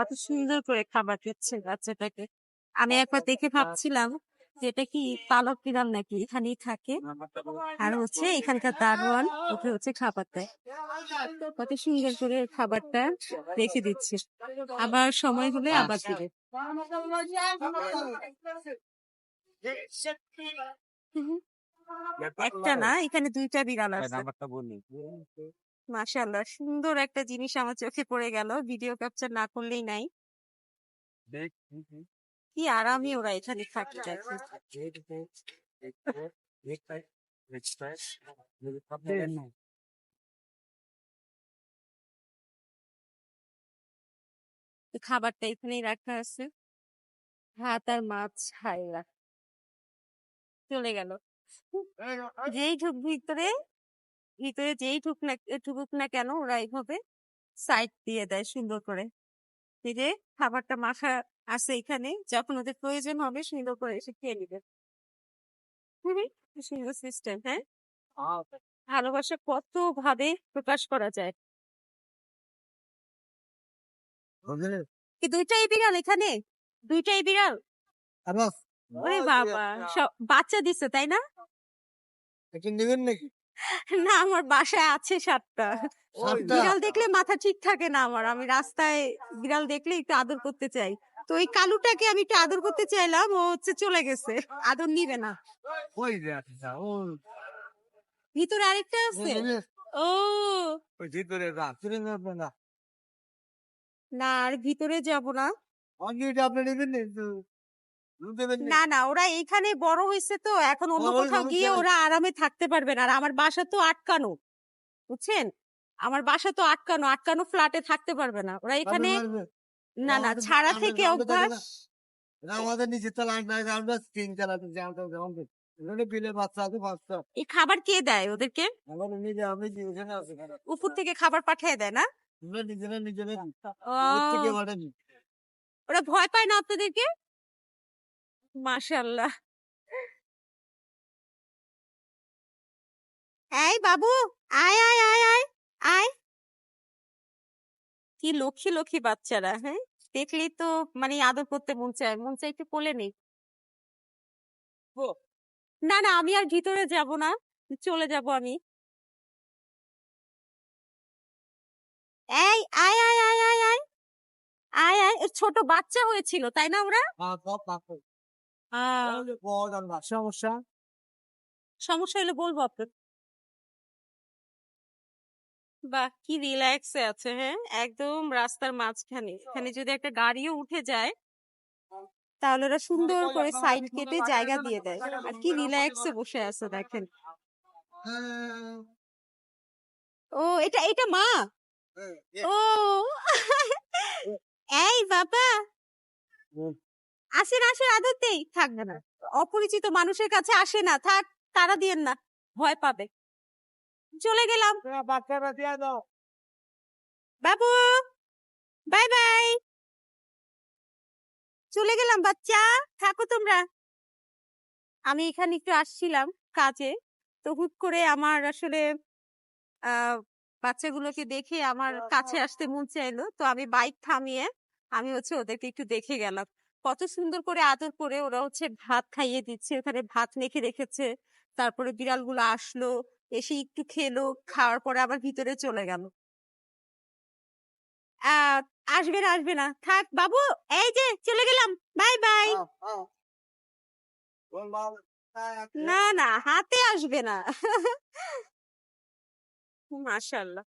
কত সুন্দর করে খাবার দিচ্ছে বাচ্চাটাকে আমি একবার দেখে ভাবছিলাম যেটা কি পালক বিড়াল নাকি? এখানেই থাকে। আর হচ্ছে এখানকার দারোয়ান ওকে হচ্ছে খাবার দেয়। কত সুন্দর করে খাবারটা রেখে দিচ্ছে। আবার সময় হলে আবার দিবে একটা না এখানে দুইটা বিড়াল আছে। নাম্বারটা বলি মাশাআল্লাহ সুন্দর একটা জিনিস আমার চোখে পড়ে গেল। ভিডিও ক্যাপচার না করলেই নাই। কি আরামে ওরা এখানে থাকে। দেখো। তো খাবারটা এখানেই রাখা আছে। ভাত আর মাছ হাইরা চলে গেল। যেই ঢুক ভিতরে ভিতরে যেই ঢুক না ঢুকুক না কেন ওরা এইভাবে সাইড দিয়ে দেয় সুন্দর করে। যে খাবারটা মাখা আছে এখানে যখন ওদের প্রয়োজন হবে সুন্দর করে এসে খেয়ে নিবে। খুবই সুন্দর সিস্টেম হ্যাঁ? ভালোবাসা কত ভাবে প্রকাশ করা যায়। কি দুইটাই বিড়াল এখানে? দুইটাই বিড়াল? ওরে বাবা সব বাচ্চা দিছে তাই না? নেবেন নাকি? না আমার বাসায় আছে সাতটা। সাতটা? বিড়াল দেখলে মাথা ঠিক থাকে না আমার। আমি রাস্তায় বিড়াল দেখলে একটু আদর করতে চাই। তো ওই কালুটাকে আমি একটু আদর করতে চাইলাম ও হচ্ছে চলে গেছে। আদর নিবে না। আচ্ছা ও ভিতরে আরেকটা আছে। ও। ওই ভিতরে না আর ভিতরে যাব না আমি এটা আপনি নেবেন না না ওরা এখানে বড় হয়েছে তো এখন অন্য কোথাও গিয়ে ওরা আরামে থাকতে পারবে না। আর আমার বাসা তো আটকানো বুঝছেন? আমার বাসা তো আটকানো আটকানো ফ্ল্যাটে থাকতে পারবে না। ওরা এখানে না না ছাড়া থেকে অভ্যাস আমাদের তো আমরা স্ক্রিন চালাতে এই খাবার কে দেয় ওদেরকে? উপর থেকে খাবার পাঠিয়ে দেয় না? ওরা ভয় পায় না আপনাদেরকে? মাশাল্লাহ। এই বাবু আয় আয় আয় আয় আয়। কি লক্ষ্মী লক্ষ্মী বাচ্চারা হ্যাঁ? দেখলেই তো মানে আদর করতে মন চায় মন চায় একটু কোলে নেই। না না আমি আর ভিতরে যাব না চলে যাব আমি। এই আয় আয় আয় আয় আয়। আয় আয় ছোট বাচ্চা হয়েছিল তাই না ওরা? হ্যাঁ বড় আর সমস্যা? সমস্যা হলে বলব আপনার। বাহ! কি রিল্যাক্সে আছে হ্যাঁ? একদম রাস্তার মাঝখানে। এখানে যদি একটা গাড়িও উঠে যায় তাহলে ওরা সুন্দর করে সাইড কেটে জায়গা দিয়ে দেয়। আর কি রিল্যাক্সে বসে আছে দেখেন। ও এটা এটা মা? ও এই বাবা। আসেন আসেন আদতেই থাকবে না অপরিচিত মানুষের কাছে আসে না থাক তারা দিয়েন না ভয় পাবে। চলে গেলাম। বাবু বাই বাই। চলে গেলাম বাচ্চা থাকো তোমরা। আমি এখানে একটু আসছিলাম কাজে তো হুট করে আমার আসলে আহ বাচ্চাগুলোকে দেখে আমার কাছে আসতে মন চাইলো তো আমি বাইক থামিয়ে আমি হচ্ছে ওদেরকে একটু দেখে গেলাম। কত সুন্দর করে আদর করে ওরা হচ্ছে ভাত খাইয়ে দিচ্ছে ওখানে ভাত মেখে রেখেছে। তারপরে বিড়ালগুলো আসলো এসে একটু খেলো খাওয়ার পরে আবার ভিতরে চলে গেল। আসবে না আসবে না। থাক বাবু এই যে চলে গেলাম। Bye bye. না না হাতে আসবে না। মাশাল্লাহ।